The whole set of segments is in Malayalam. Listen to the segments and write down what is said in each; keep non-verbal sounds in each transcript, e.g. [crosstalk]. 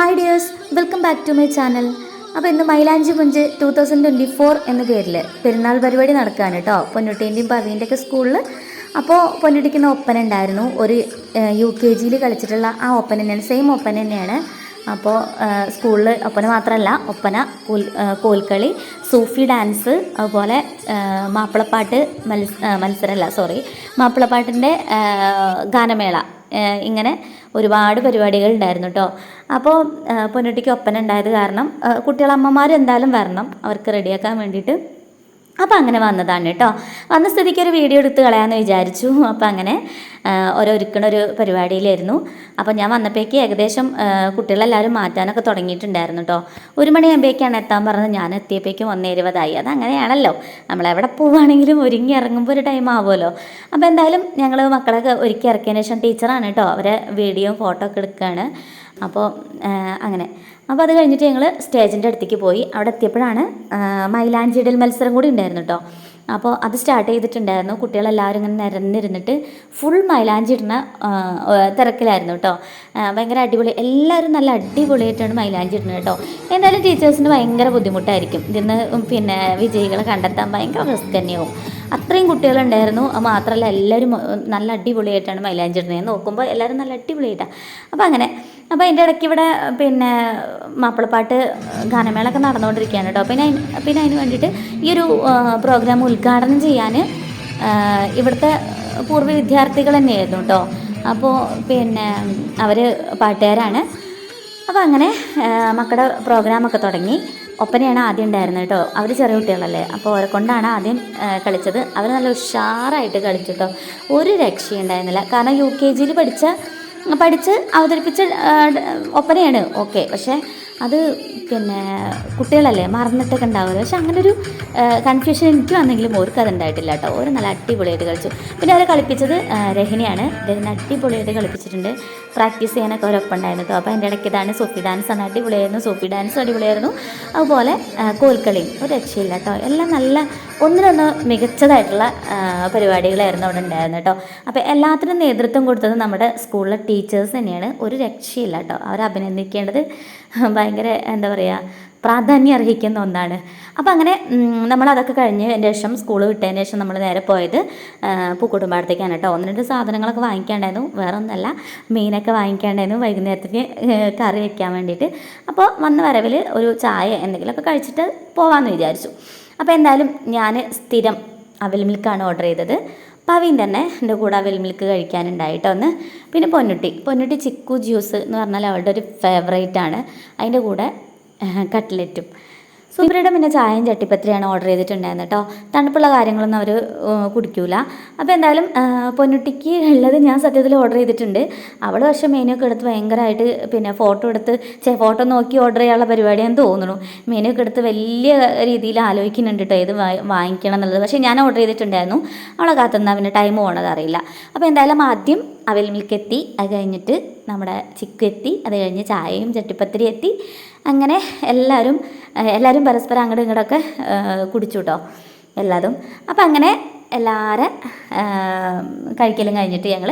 Hi dears welcome back to my channel അപ്പോൾ ഇന്ന് മൈലാഞ്ചി punch two thousand twenty four എന്ന പേരിൽ പെരുന്നാൾ പരിപാടി നടക്കുകയാണ് കേട്ടോ പൊന്നുട്ടീന്റെയും പവീന്റെ ഒക്കെ സ്കൂളിൽ അപ്പോൾ പൊന്നുട്ടിക്കുന്ന ഒപ്പന ഉണ്ടായിരുന്നു ഒരു യു കെ ജിയിൽ കളിച്ചിട്ടുള്ള ആ ഒപ്പന തന്നെയാണ്. സെയിം ഒപ്പന തന്നെയാണ്. അപ്പോൾ സ്കൂളിൽ ഒപ്പന മാത്രമല്ല ഒപ്പന കോൽ കോൽക്കളി സൂഫി ഡാൻസ് അതുപോലെ മാപ്പിളപ്പാട്ട് മത്സ മത്സരമല്ല സോറി മാപ്പിളപ്പാട്ടിന്റെ ഗാനമേള. ഇങ്ങനെ ഒരുപാട് പരിപാടികൾ ഉണ്ടായിരുന്നു കേട്ടോ അപ്പോൾ പൊന്നുട്ടിക്ക് ഒപ്പന ഉണ്ടായത് കാരണം കുട്ടികളമ്മമാർ എന്തായാലും വരണം അവർക്ക് റെഡിയാക്കാൻ വേണ്ടിയിട്ട്. അപ്പോൾ അങ്ങനെ വന്നതാണ് കേട്ടോ. വന്ന സ്ഥിതിക്ക് ഒരു വീഡിയോ എടുത്ത് കളയാമെന്ന് വിചാരിച്ചു. അപ്പോൾ അങ്ങനെ ഓരോ ഒരു പരിപാടിയിലായിരുന്നു. അപ്പോൾ ഞാൻ വന്നപ്പോഴേക്ക് ഏകദേശം കുട്ടികളെല്ലാവരും മാറ്റാനൊക്കെ തുടങ്ങിയിട്ടുണ്ടായിരുന്നു കേട്ടോ. ഒരു മണിയാകുമ്പോഴേക്കാണ് എത്താൻ പറഞ്ഞത്. ഞാൻ എത്തിയപ്പോഴേക്കും ഒന്നേ ഇരുപതായി അത് അങ്ങനെയാണല്ലോ. നമ്മൾ എവിടെ പോവുകയാണെങ്കിലും ഒരുങ്ങി ഇറങ്ങുമ്പോൾ ഒരു ടൈം ആവുമല്ലോ. അപ്പോൾ എന്തായാലും ഞങ്ങൾ മക്കളൊക്കെ ഒരുക്കി ഇറക്കിയതിന് ശേഷം ടീച്ചറാണ് കേട്ടോ. അവരെ വീഡിയോ ഫോട്ടോ ഒക്കെ എടുക്കുകയാണ് അപ്പോൾ അങ്ങനെ. അപ്പോൾ അത് കഴിഞ്ഞിട്ട് ഞങ്ങൾ സ്റ്റേജിന്റെ അടുത്തേക്ക് പോയി. അവിടെ എത്തിയപ്പോഴാണ് മൈലാഞ്ചിടൽ മത്സരം കൂടി ഉണ്ടായിരുന്നു കേട്ടോ. അപ്പോൾ അത് സ്റ്റാർട്ട് ചെയ്തിട്ടുണ്ടായിരുന്നു. കുട്ടികളെല്ലാവരും ഇങ്ങനെ നിരന്നിരുന്നിട്ട് ഫുൾ മൈലാഞ്ചി ഇടുന്ന തിരക്കിലായിരുന്നു കേട്ടോ. ഭയങ്കര അടിപൊളി. എല്ലാവരും നല്ല അടിപൊളിയായിട്ടാണ് മൈലാഞ്ചി ഇടുന്നത് കേട്ടോ. എന്തായാലും ടീച്ചേഴ്സിന് ഭയങ്കര ബുദ്ധിമുട്ടായിരിക്കും. ഇതിന്ന് പിന്നെ വിജയികളെ കണ്ടെത്താൻ ഭയങ്കര റിസ്ക് തന്നെയാവും. അത്രയും കുട്ടികളുണ്ടായിരുന്നു. അത് മാത്രമല്ല എല്ലാവരും നല്ല അടിപൊളിയായിട്ടാണ് മൈലാഞ്ചി ഞാൻ നോക്കുമ്പോൾ എല്ലാവരും നല്ല അടിപൊളിയായിട്ടാണ് അപ്പോൾ അങ്ങനെ. അപ്പോൾ അതിന്റെ ഇടയ്ക്ക് ഇവിടെ പിന്നെ മാപ്പിളപ്പാട്ട് ഗാനമേളൊക്കെ നടന്നുകൊണ്ടിരിക്കുകയാണ് കേട്ടോ. പിന്നെ പിന്നെ അതിന് വേണ്ടിയിട്ട് ഈ ഒരു പ്രോഗ്രാം ഉദ്ഘാടനം ചെയ്യാൻ ഇവിടുത്തെ പൂർവ വിദ്യാർത്ഥികൾ തന്നെയായിരുന്നു കേട്ടോ. അപ്പോൾ പിന്നെ അവർ പാട്ടുകാരാണ്. അപ്പോൾ അങ്ങനെ മക്കളുടെ പ്രോഗ്രാമൊക്കെ തുടങ്ങി. ഒപ്പനയാണ് ആദ്യം ഉണ്ടായിരുന്നത് കേട്ടോ. അവർ ചെറിയ കുട്ടികളല്ലേ. അപ്പോൾ അവരെ കൊണ്ടാണ് ആദ്യം കളിച്ചത്. അവർ നല്ല ഉഷാറായിട്ട് കളിച്ചു കേട്ടോ. ഒരു രക്ഷയുണ്ടായിരുന്നില്ല കാരണം യു കെ ജിയിൽ പഠിച്ച പഠിച്ച് അവതരിപ്പിച്ച ഒപ്പനയാണ്. ഓക്കെ. പക്ഷേ അത് പിന്നെ കുട്ടികളല്ലേ മറന്നിട്ടൊക്കെ ഉണ്ടാവുമല്ലോ. പക്ഷെ അങ്ങനെ ഒരു കൺഫ്യൂഷൻ എനിക്ക് വന്നെങ്കിലും ഓർക്ക് അത് ഉണ്ടായിട്ടില്ല കേട്ടോ. ഓരോ നല്ല അടിപൊളിയായിട്ട് കളിച്ചു. പിന്നെ അവരെ കളിപ്പിച്ചത് രഹിനിയാണ്. രഹിന അടിപൊളിയായിട്ട് കളിപ്പിച്ചിട്ടുണ്ട്. പ്രാക്ടീസ് ചെയ്യാനൊക്കെ അവരൊപ്പം ഉണ്ടായിരുന്നു കേട്ടോ. അപ്പോൾ അതിന്റെ ഇടയ്ക്ക് ഇതാണ് സോഫി ഡാൻസ് ആണ് അടിപൊളിയായിരുന്നു. സോഫി ഡാൻസ് അടിപൊളിയായിരുന്നു. അതുപോലെ കോൽക്കളിയും. ഒരു രക്ഷയില്ല കേട്ടോ. എല്ലാം നല്ല ഒന്നിനൊന്ന് മികച്ചതായിട്ടുള്ള പരിപാടികളായിരുന്നു അവിടെ ഉണ്ടായിരുന്നത് കേട്ടോ. അപ്പോൾ എല്ലാത്തിനും നേതൃത്വം കൊടുത്തത് നമ്മുടെ സ്കൂളിലെ ടീച്ചേഴ്സ് തന്നെയാണ്. ഒരു രക്ഷയില്ല കേട്ടോ. അവരെ അഭിനന്ദിക്കേണ്ടത് [laughs] ഭയങ്കര എന്താ പറയുക പ്രാധാന്യം അർഹിക്കുന്ന ഒന്നാണ്. അപ്പോൾ അങ്ങനെ നമ്മൾ നമ്മളതൊക്കെ കഴിഞ്ഞ് ശേഷം സ്കൂൾ വിട്ടതിന് ശേഷം നമ്മൾ നേരെ പോയത് പൂക്കുടുംബാടത്തേക്കാണ് കേട്ടോ. ഒന്ന് രണ്ട് സാധനങ്ങളൊക്കെ വാങ്ങിക്കാണ്ടായിരുന്നു വേറെ ഒന്നല്ല മീനൊക്കെ വാങ്ങിക്കാണ്ടായിരുന്നു വൈകുന്നേരത്തേക്ക് കറി വയ്ക്കാൻ വേണ്ടിയിട്ട്. അപ്പോൾ വന്ന വരവിൽ ഒരു ചായ എന്തെങ്കിലുമൊക്കെ കഴിച്ചിട്ട് പോകാമെന്ന് വിചാരിച്ചു. അപ്പോൾ എന്തായാലും ഞാൻ സ്ഥിരം അവൽ മിൽക്കാണ് ഓർഡർ ചെയ്തത്. പവീൻ തന്നെ എന്റെ കൂടെ അവൽ മിൽക്ക് കഴിക്കാനുണ്ടായിട്ടോ ഒന്ന് പിന്നെ പൊന്നുട്ടി. പൊന്നുട്ടി ചിക്കു ജ്യൂസ് എന്ന് പറഞ്ഞാൽ അവളുടെ ഒരു ഫേവറേറ്റ് ആണ്. അതിന്റെ കൂടെ കട്ട്ലറ്റും. സുബ്രയുടെ പിന്നെ ചായയും ചട്ടിപ്പത്രിയാണ് ഓർഡർ ചെയ്തിട്ടുണ്ടായിരുന്നത് കേട്ടോ തണുപ്പുള്ള കാര്യങ്ങളൊന്നും അവർ കുടിക്കൂല. അപ്പോൾ എന്തായാലും പൊന്നുട്ടിക്ക് ഉള്ളത് ഞാൻ സത്യത്തിൽ ഓർഡർ ചെയ്തിട്ടുണ്ട്. അവൾ പക്ഷേ മെനുവൊക്കെ എടുത്ത് ഭയങ്കരമായിട്ട് പിന്നെ ഫോട്ടോ എടുത്ത് ചെ ഫോട്ടോ നോക്കി ഓർഡർ ചെയ്യാനുള്ള പരിപാടിയാന്ന് തോന്നുന്നു. മെനുവൊക്കെ എടുത്ത് വലിയ രീതിയിൽ ആലോചിക്കുന്നുണ്ട് കേട്ടോ വാ- വാങ്ങിക്കണം എന്നുള്ളത്. പക്ഷേ ഞാൻ ഓർഡർ ചെയ്തിട്ടുണ്ടായിരുന്നു. അവളെ കാത്തുനിന്നാൽ പിന്നെ ടൈം പോകണത് അറിയില്ല. അപ്പോൾ എന്തായാലും ആദ്യം അവൽ മിൽക്കെത്തി അത് കഴിഞ്ഞിട്ട് നമ്മുടെ ചിക്കു എത്തി അത് കഴിഞ്ഞ് ചായയും ചട്ടിപ്പത്തിരി എത്തി. അങ്ങനെ എല്ലാവരും എല്ലാവരും പരസ്പരം അങ്ങോട്ടും ഇങ്ങോട്ടൊക്കെ കുടിച്ചു കേട്ടോ എല്ലാതും. അപ്പം അങ്ങനെ എല്ലാവരും കഴിക്കലും കഴിഞ്ഞിട്ട് ഞങ്ങൾ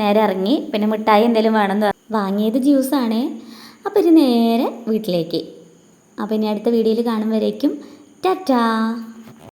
നേരെ ഇറങ്ങി. പിന്നെ മിഠായി എന്തെങ്കിലും വേണമെന്ന് വാങ്ങിയത് ജ്യൂസാണ്. അപ്പോൾ ഇനി നേരെ വീട്ടിലേക്ക്. അപ്പോൾ ഇനി അടുത്ത വീഡിയോയിൽ കാണും വരേക്കും. ടാറ്റാ!